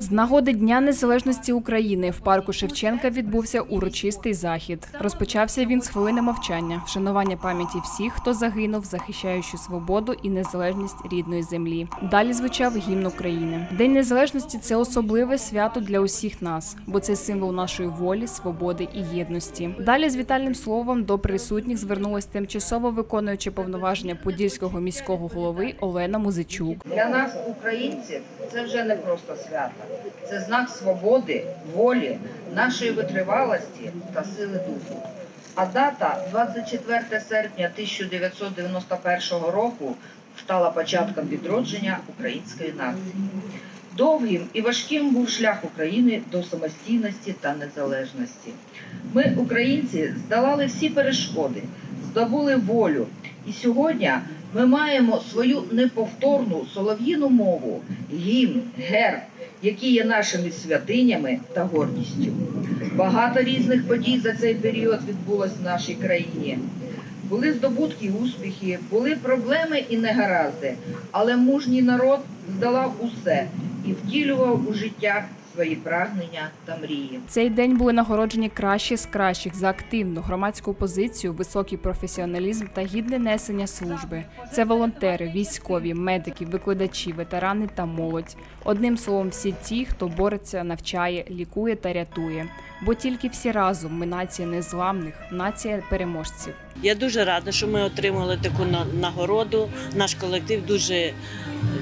З нагоди Дня Незалежності України в парку Шевченка відбувся урочистий захід. Розпочався він з хвилини мовчання, вшанування пам'яті всіх, хто загинув, захищаючи свободу і незалежність рідної землі. Далі звучав гімн України. День незалежності це особливе свято для усіх нас, бо це символ нашої волі, свободи і єдності. Далі з вітальним словом до присутніх звернулась тимчасово виконуючи повноваження подільського міського голови Олена Музичук. Для нас, українців, це вже не просто свято, це знак свободи, волі, нашої витривалості та сили духу. А дата 24 серпня 1991 року стала початком відродження української нації. Довгим і важким був шлях України до самостійності та незалежності. Ми, українці, здолали всі перешкоди, здобули волю. І сьогодні ми маємо свою неповторну солов'їну мову, гімн, герб, які є нашими святинями та гордістю. Багато різних подій за цей період відбулось в нашій країні. Були здобутки, успіхи, були проблеми і негаразди, але мужній народ здолав усе і втілював у життя свої прагнення та мрії. Цей день були нагороджені кращі з кращих за активну громадську позицію, високий професіоналізм та гідне несення служби. Це волонтери, військові, медики, викладачі, ветерани та молодь. Одним словом, всі ті, хто бореться, навчає, лікує та рятує. Бо тільки всі разом ми нація незламних, нація переможців. Я дуже рада, що ми отримали таку на- нагороду. Наш колектив дуже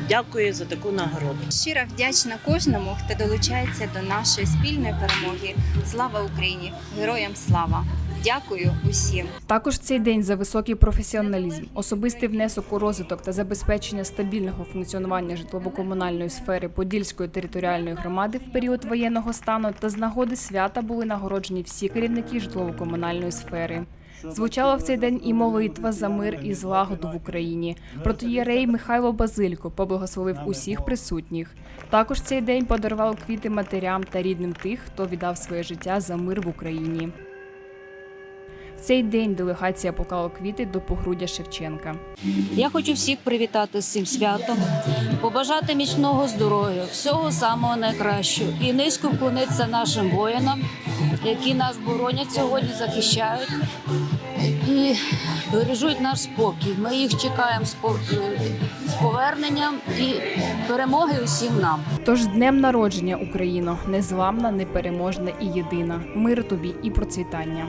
дякує за таку нагороду. Щиро вдячна кожному, хто долучається до нашої спільної перемоги. Слава Україні! Героям слава! Дякую усім! Також цей день за високий професіоналізм, особистий внесок у розвиток та забезпечення стабільного функціонування житлово-комунальної сфери Подільської територіальної громади в період воєнного стану та з нагоди свята були нагороджені всі керівники житлово-комунальної сфери. Звучала в цей день і молитва за мир і злагоду в Україні. Протоєрей Михайло Базилько поблагословив усіх присутніх. Також цей день подарував квіти матерям та рідним тих, хто віддав своє життя за мир в Україні. Цей день делегація поклала квіти до погруддя Шевченка. Я хочу всіх привітати з цим святом, побажати міцного здоров'я, всього самого найкращого і низько вклонитися нашим воїнам, які нас боронять сьогодні, захищають і бережуть наш спокій. Ми їх чекаємо з поверненням і перемоги усім нам. Тож днем народження Україно, незламна, непереможна і єдина. Мир тобі і процвітання.